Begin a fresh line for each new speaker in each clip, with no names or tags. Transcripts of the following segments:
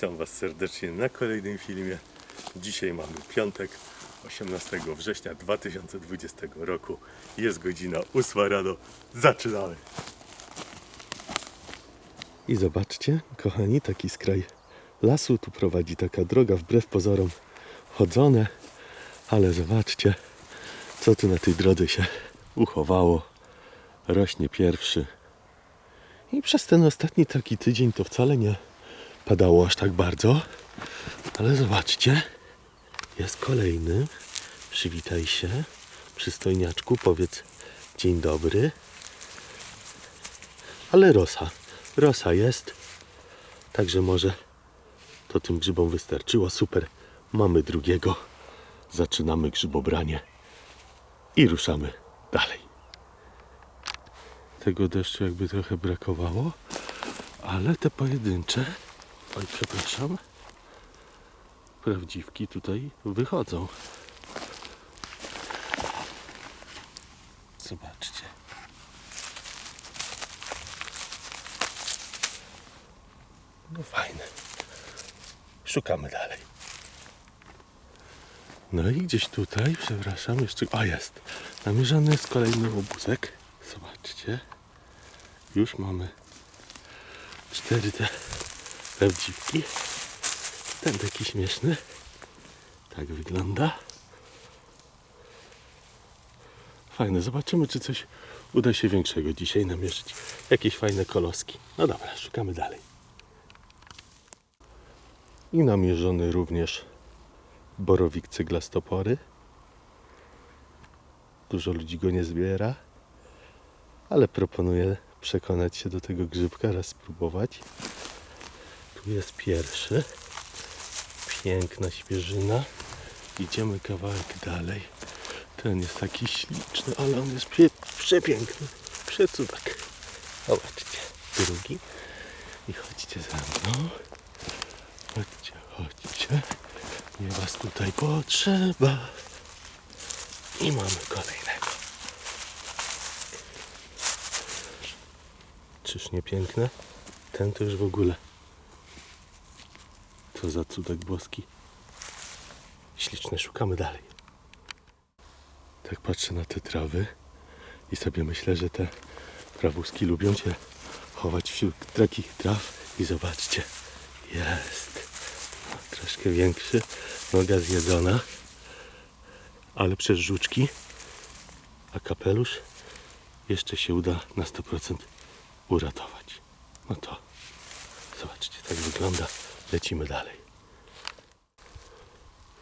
Witam Was serdecznie na kolejnym filmie. Dzisiaj mamy piątek, 18 września 2020 roku. Jest godzina 8 rano. Zaczynamy! I zobaczcie, kochani, taki skraj lasu tu prowadzi taka droga wbrew pozorom chodzone, ale zobaczcie, co tu na tej drodze się uchowało. Rośnie pierwszy. I przez ten ostatni taki tydzień to wcale nie padało aż tak bardzo. Ale zobaczcie, jest kolejny. Przywitaj się, przystojniaczku, powiedz dzień dobry. Ale rosa, rosa jest. Także może to tym grzybom wystarczyło. Super, mamy drugiego. Zaczynamy grzybobranie i ruszamy dalej. Tego deszczu jakby trochę brakowało, ale te pojedyncze, oj przepraszam, prawdziwki tutaj wychodzą. Zobaczcie. No fajne. Szukamy dalej. No i gdzieś tutaj, przepraszam, jeszcze. A jest. Namierzony jest kolejny obózek. Zobaczcie. Już mamy cztery te prawdziwki. Ten taki śmieszny. Tak wygląda. Fajne. Zobaczymy, czy coś uda się większego dzisiaj namierzyć. Jakieś fajne koloski. No dobra, szukamy dalej. I namierzony również borowik cyglastopory. Dużo ludzi go nie zbiera, ale proponuję przekonać się do tego grzybka, raz spróbować. Tu jest pierwszy. Piękna świeżyna. Idziemy kawałek dalej. Ten jest taki śliczny, ale on jest pie- przepiękny. Przecudek. Zobaczcie. Drugi. I chodźcie za mną. Chodźcie, chodźcie. Nie was tutaj potrzeba. I mamy kolejnego. Czyż nie piękne? Ten to już w ogóle. Co za cudek boski. Śliczne, szukamy dalej. Tak patrzę na te trawy i sobie myślę, że te trawuski lubią się chować wśród takich traw. I zobaczcie, jest. No, troszkę większy, noga zjedzona, ale przez żuczki, a kapelusz jeszcze się uda na 100% uratować. No to zobaczcie, tak wygląda. Lecimy dalej.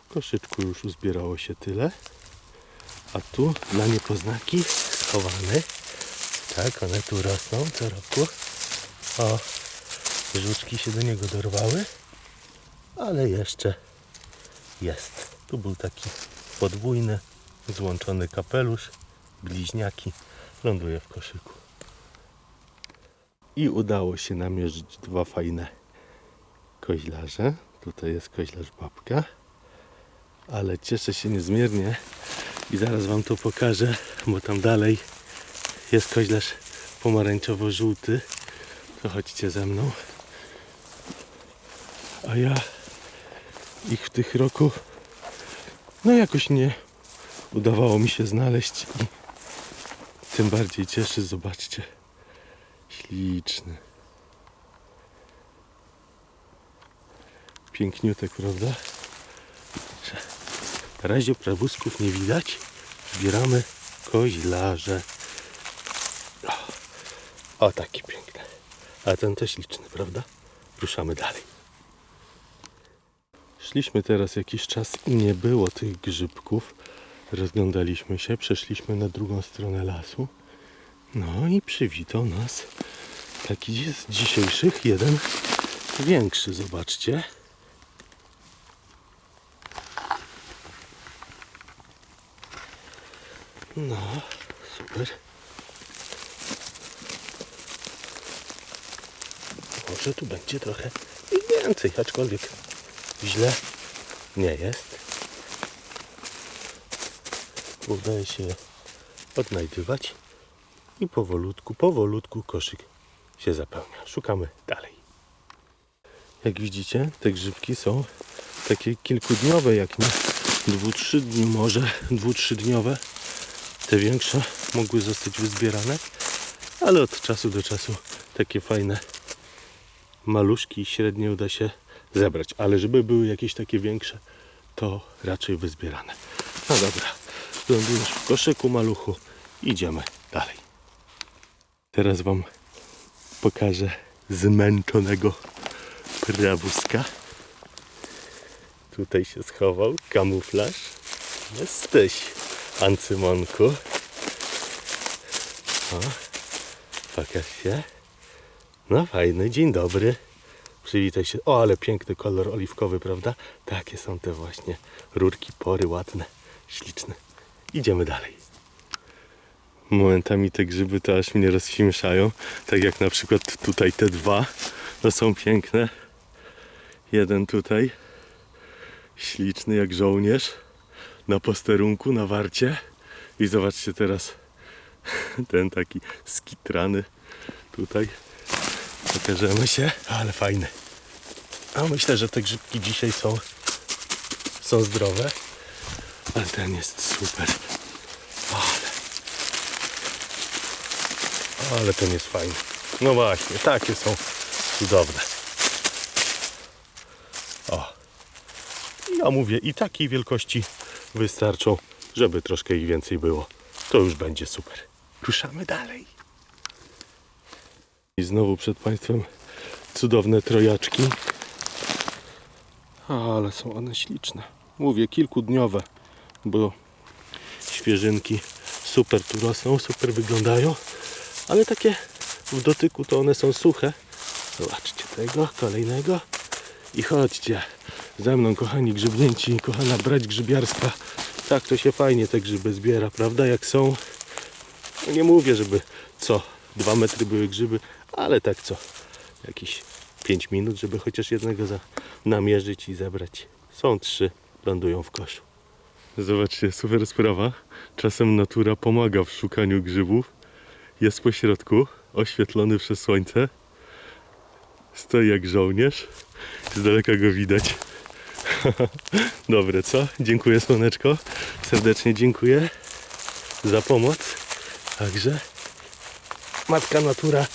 W koszyczku już uzbierało się tyle. A tu dla niepoznaki schowane. Tak, one tu rosną co roku. O, żuczki się do niego dorwały. Ale jeszcze jest. Tu był taki podwójny, złączony kapelusz. Bliźniaki. Ląduje w koszyku. I udało się namierzyć dwa fajne koźlarze. Tutaj jest koźlarz babka. Ale cieszę się niezmiernie i zaraz Wam to pokażę, bo tam dalej jest koźlarz pomarańczowo-żółty. To chodźcie ze mną. A ja ich w tych roku no jakoś nie udawało mi się znaleźć i tym bardziej cieszy, zobaczcie. Śliczny. Piękniutek, prawda? Na razie prawusków nie widać. Zbieramy koźlarze. O, o taki piękny. A ten też śliczny, prawda? Ruszamy dalej. Szliśmy teraz jakiś czas i nie było tych grzybków. Rozglądaliśmy się, przeszliśmy na drugą stronę lasu. No i przywitał nas taki z dzisiejszych jeden większy, zobaczcie. No, super. Może tu będzie trochę więcej, aczkolwiek źle nie jest. Udaje się odnajdywać i powolutku, powolutku koszyk się zapełnia. Szukamy dalej. Jak widzicie, te grzybki są takie kilkudniowe, jak nie dwu, trzy dni może, dwu, trzydniowe. Te większe mogły zostać wyzbierane, ale od czasu do czasu takie fajne maluszki średnie uda się zebrać. Ale żeby były jakieś takie większe, to raczej wyzbierane. No dobra, lądujesz w koszyku maluchu, idziemy dalej. Teraz Wam pokażę zmęczonego prawuska. Tutaj się schował kamuflaż. Jesteś, Ancymonku. O, pokaż się. No fajny, dzień dobry. Przywitaj się. O, ale piękny kolor oliwkowy, prawda? Takie są te właśnie rurki, pory ładne, śliczne. Idziemy dalej. Momentami te grzyby to aż mnie rozśmieszają. Tak jak na przykład tutaj te dwa. To są piękne. Jeden tutaj. Śliczny jak żołnierz. Na posterunku, na warcie. I zobaczcie teraz ten taki skitrany tutaj. Pokażemy się, ale fajny. A myślę, że te grzybki dzisiaj są, są zdrowe. Ale ten jest super. Ale, ale ten jest fajny. No właśnie, takie są cudowne. O. Ja mówię, i takiej wielkości wystarczą, żeby troszkę ich więcej było. To już będzie super. Ruszamy dalej. I znowu przed Państwem cudowne trojaczki. Ale są one śliczne. Mówię, kilkudniowe, bo świeżynki super tu rosną, super wyglądają, ale takie w dotyku to one są suche. Zobaczcie tego, kolejnego. I chodźcie ze mną, kochani grzybnięci, kochana brać grzybiarska. Tak to się fajnie te grzyby zbiera, prawda? Jak są. No Nie mówię, żeby co dwa metry były grzyby, ale tak co jakieś 5 minut, żeby chociaż jednego za, namierzyć i zebrać. Są trzy, lądują w koszu. Zobaczcie, super sprawa. Czasem natura pomaga w szukaniu grzybów. Jest po środku, oświetlony przez słońce. Stoi jak żołnierz. Z daleka go widać. Dobre, co? Dziękuję, słoneczko. Serdecznie dziękuję za pomoc. Także matka natura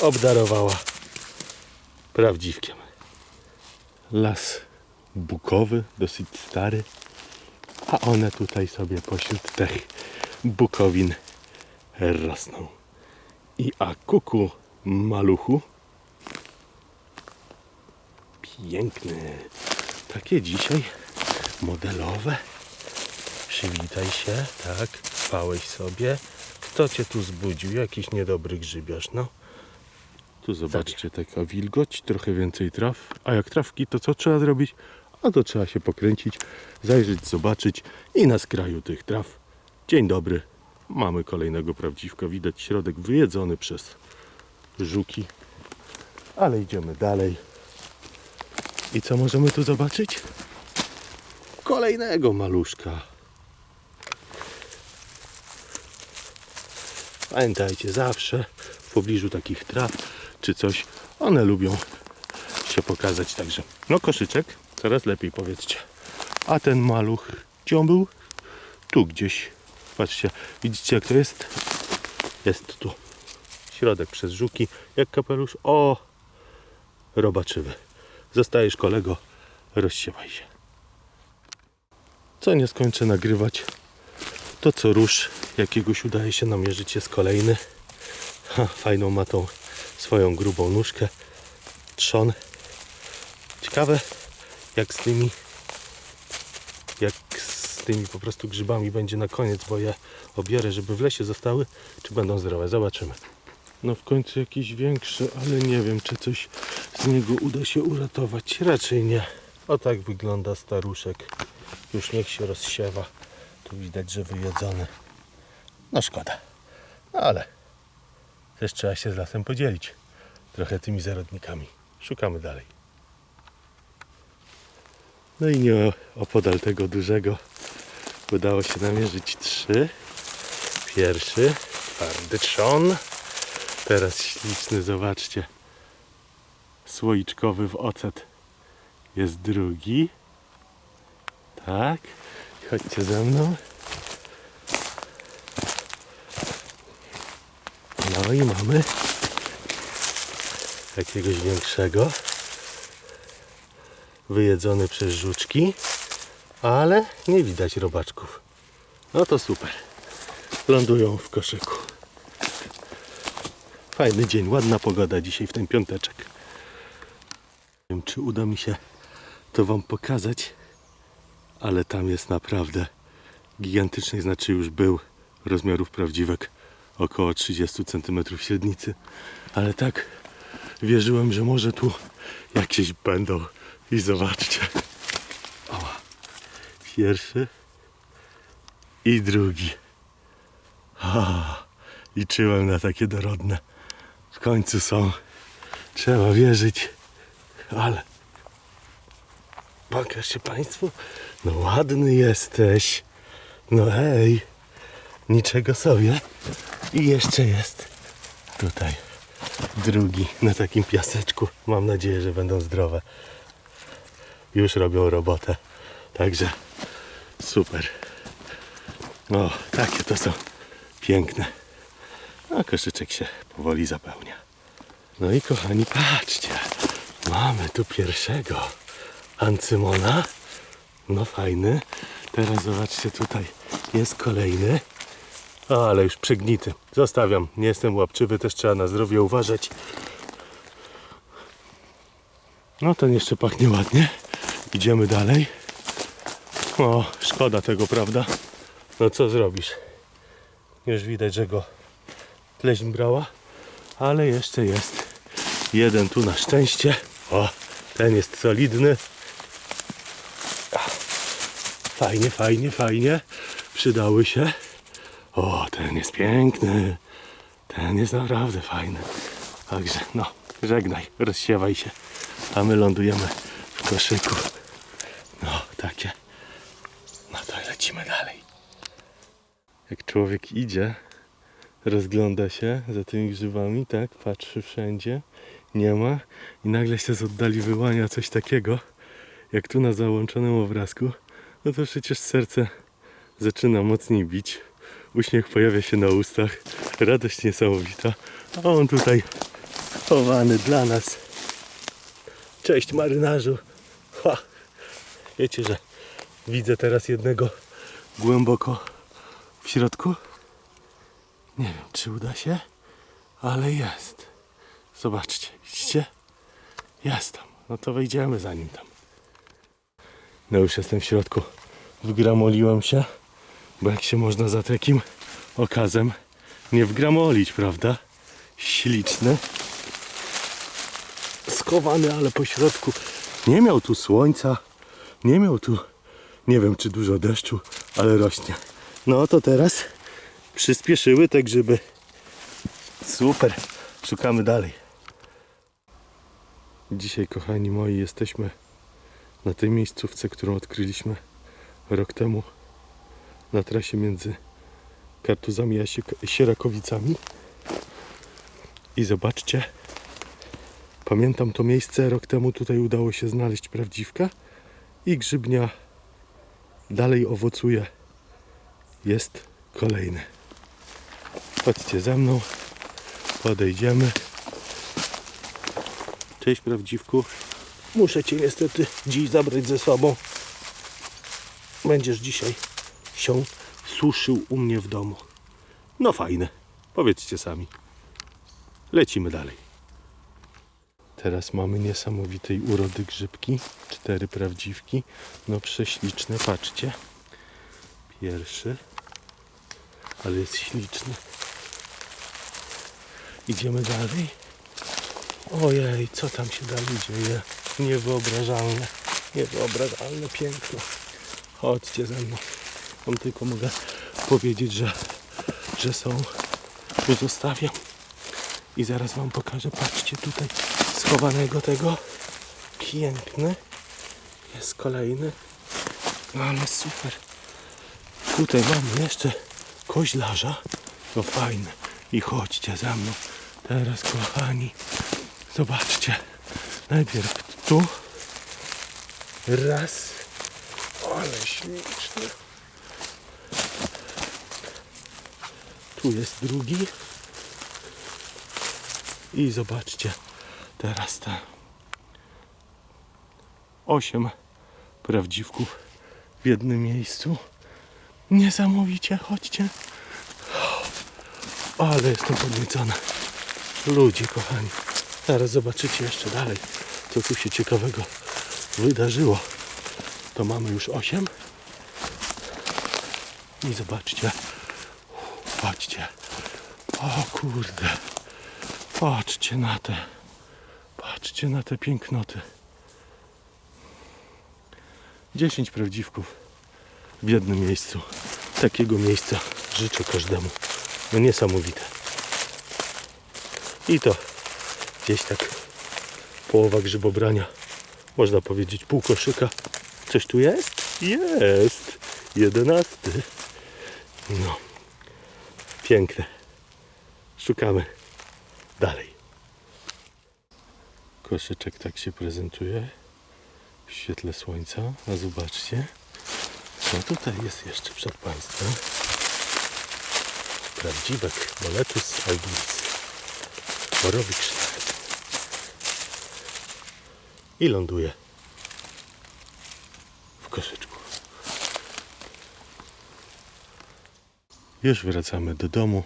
obdarowała prawdziwkiem. Las bukowy, dosyć stary, a one tutaj sobie pośród tych bukowin rosną. I a kuku maluchu piękny. Takie dzisiaj modelowe. Przywitaj się, tak, spałeś sobie. Kto cię tu zbudził? Jakiś niedobry grzybiarz, no. Tu zobaczcie, taka wilgoć, trochę więcej traw. A jak trawki, to co trzeba zrobić? A to trzeba się pokręcić, zajrzeć, zobaczyć i na skraju tych traw. Dzień dobry. Mamy kolejnego prawdziwka. Widać środek wyjedzony przez żuki. Ale idziemy dalej. I co możemy tu zobaczyć? Kolejnego maluszka. Pamiętajcie, zawsze w pobliżu takich traw czy coś, one lubią się pokazać. Także, no koszyczek, coraz lepiej powiedzcie. A ten maluch, gdzie on był? Tu gdzieś. Patrzcie, widzicie jak to jest? Jest tu. Środek przez żuki, jak kapelusz. O! Robaczywy. Zostajesz kolego, rozsiewaj się. Co nie skończę nagrywać, to co rusz jakiegoś udaje się namierzyć jest kolejny. Ha, fajną ma tą swoją grubą nóżkę. Trzon. Ciekawe jak z tymi jak z tymi po prostu grzybami będzie na koniec, bo je obierę, żeby w lesie zostały, czy będą zdrowe. Zobaczymy. No w końcu jakiś większy, ale nie wiem, czy coś z niego uda się uratować. Raczej nie. O tak wygląda staruszek. Już niech się rozsiewa. Tu widać, że wyjedzony. No szkoda. No ale też trzeba się z lasem podzielić. Trochę tymi zarodnikami. Szukamy dalej. No i nie opodal tego dużego udało się namierzyć trzy. Pierwszy, twardy trzon. Teraz śliczny, zobaczcie. Słoiczkowy w ocet. Jest drugi. Tak. Chodźcie ze mną. No i mamy jakiegoś większego. Wyjedzony przez żuczki, ale nie widać robaczków. No to super. Lądują w koszyku. Fajny dzień, ładna pogoda dzisiaj w ten piąteczek. Czy uda mi się to Wam pokazać, ale tam jest naprawdę gigantyczny, znaczy już był rozmiarów prawdziwek około 30 cm średnicy, ale tak wierzyłem, że może tu jakieś będą i zobaczcie. Pierwszy i drugi. A, liczyłem na takie dorodne. W końcu są. Trzeba wierzyć. Ale. Pokaż się Państwu. No ładny jesteś. No hej. Niczego sobie. I jeszcze jest tutaj drugi na takim piaseczku. Mam nadzieję, że będą zdrowe. Już robią robotę. Także super. O, takie to są piękne. A koszyczek się powoli zapełnia. No i kochani, patrzcie. Mamy tu pierwszego ancymona. No fajny. Teraz zobaczcie, tutaj jest kolejny. O, ale już przegnity. Zostawiam. Nie jestem łapczywy, też trzeba na zdrowie uważać. No ten jeszcze pachnie ładnie. Idziemy dalej. O, szkoda tego, prawda? No co zrobisz? Już widać, że go pleśń brała, ale jeszcze jest jeden tu na szczęście. O, ten jest solidny. Fajnie, fajnie, fajnie. Przydały się. O, ten jest piękny. Ten jest naprawdę fajny. Także no, żegnaj, rozsiewaj się. A my lądujemy w koszyku. No, takie. No to lecimy dalej. Jak człowiek idzie, rozgląda się za tymi grzybami, tak, patrzy wszędzie, nie ma i nagle się z oddali wyłania coś takiego, jak tu na załączonym obrazku, no to przecież serce zaczyna mocniej bić, uśmiech pojawia się na ustach, radość niesamowita, a on tutaj schowany dla nas. Cześć marynarzu. Ha. Wiecie, że widzę teraz jednego głęboko w środku? Nie wiem, czy uda się, ale jest. Zobaczcie, widzicie? Jest tam. No to wejdziemy za nim tam. No już jestem w środku. Wgramoliłem się, bo jak się można za takim okazem nie wgramolić, prawda? Śliczny. Skowany, ale po środku. Nie miał tu słońca, nie miał tu, nie wiem czy dużo deszczu, ale rośnie. No to teraz przyspieszyły te grzyby. Super. Szukamy dalej. Dzisiaj, kochani moi, jesteśmy na tej miejscówce, którą odkryliśmy rok temu na trasie między Kartuzami a Sierakowicami. I zobaczcie, pamiętam to miejsce, rok temu tutaj udało się znaleźć prawdziwka i grzybnia dalej owocuje. Jest kolejny. Chodźcie ze mną, podejdziemy. Cześć prawdziwku. Muszę cię niestety dziś zabrać ze sobą. Będziesz dzisiaj się suszył u mnie w domu. No fajne. Powiedzcie sami. Lecimy dalej. Teraz mamy niesamowitej urody grzybki. Cztery prawdziwki. No prześliczne, patrzcie. Pierwszy. Ale jest śliczny. Idziemy dalej. Ojej, co tam się dalej dzieje? Niewyobrażalne. Niewyobrażalne piękno. Chodźcie ze mną. Wam tylko mogę powiedzieć, że, że są. Tu zostawiam. I zaraz wam pokażę. Patrzcie tutaj schowanego tego. Piękny. Jest kolejny. No ale super. Tutaj mamy jeszcze koźlarza. No fajne. I chodźcie za mną. Teraz kochani. Zobaczcie. Najpierw tu. Raz. Ale śliczny. Tu jest drugi. I zobaczcie, teraz te osiem prawdziwków w jednym miejscu. Niesamowicie, chodźcie. Ale jestem podniecony. Ludzie kochani. Zaraz zobaczycie jeszcze dalej, co tu się ciekawego wydarzyło. To mamy już 8. I zobaczcie. Patrzcie. O kurde. Patrzcie na te. Patrzcie na te pięknoty. 10 prawdziwków w jednym miejscu. Takiego miejsca życzę każdemu. No niesamowite. I to gdzieś tak połowa grzybobrania. Można powiedzieć pół koszyka. Coś tu jest? Jest! Jedenasty. No. Piękne. Szukamy dalej. Koszyczek tak się prezentuje w świetle słońca. A zobaczcie, co tutaj jest jeszcze przed Państwem. Prawdziwek Boletus albinis. Borowik szlachetny. I ląduje w koszyczku. Już wracamy do domu.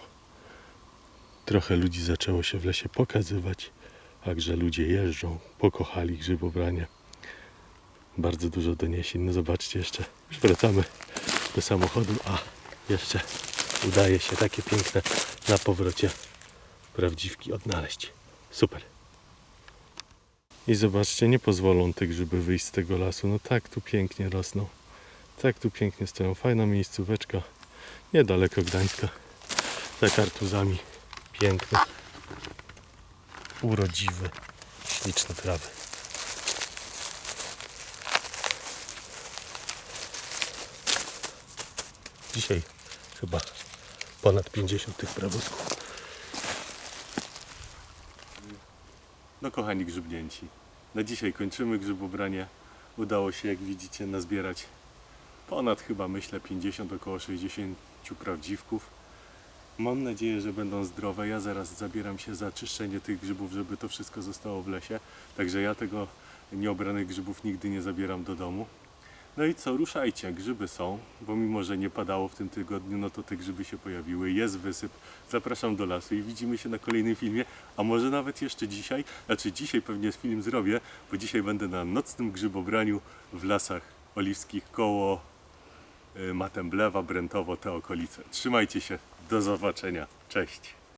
Trochę ludzi zaczęło się w lesie pokazywać. Także ludzie jeżdżą, pokochali grzybobranie. Bardzo dużo doniesień. No zobaczcie jeszcze. Już wracamy do samochodu, a jeszcze udaje się takie piękne na powrocie prawdziwki odnaleźć. Super. I zobaczcie, nie pozwolą te grzyby wyjść z tego lasu. No tak tu pięknie rosną. Tak tu pięknie stoją. Fajna miejscóweczka. Niedaleko Gdańska. Za kartuzami. Piękne. Urodziwe. Śliczne trawy. Dzisiaj chyba ponad 50 tych prawosków. No kochani grzybnięci, na dzisiaj kończymy grzybobranie. Udało się, jak widzicie, nazbierać ponad chyba myślę 50, około 60 prawdziwków. Mam nadzieję, że będą zdrowe. Ja zaraz zabieram się za czyszczenie tych grzybów, żeby to wszystko zostało w lesie. Także ja tego nieobranych grzybów nigdy nie zabieram do domu. No i co, ruszajcie, grzyby są, bo mimo, że nie padało w tym tygodniu, no to te grzyby się pojawiły, jest wysyp. Zapraszam do lasu i widzimy się na kolejnym filmie, a może nawet jeszcze dzisiaj, znaczy dzisiaj pewnie film zrobię, bo dzisiaj będę na nocnym grzybobraniu w lasach oliwskich koło y, Matemblewa, Brentowo, te okolice. Trzymajcie się, do zobaczenia, cześć.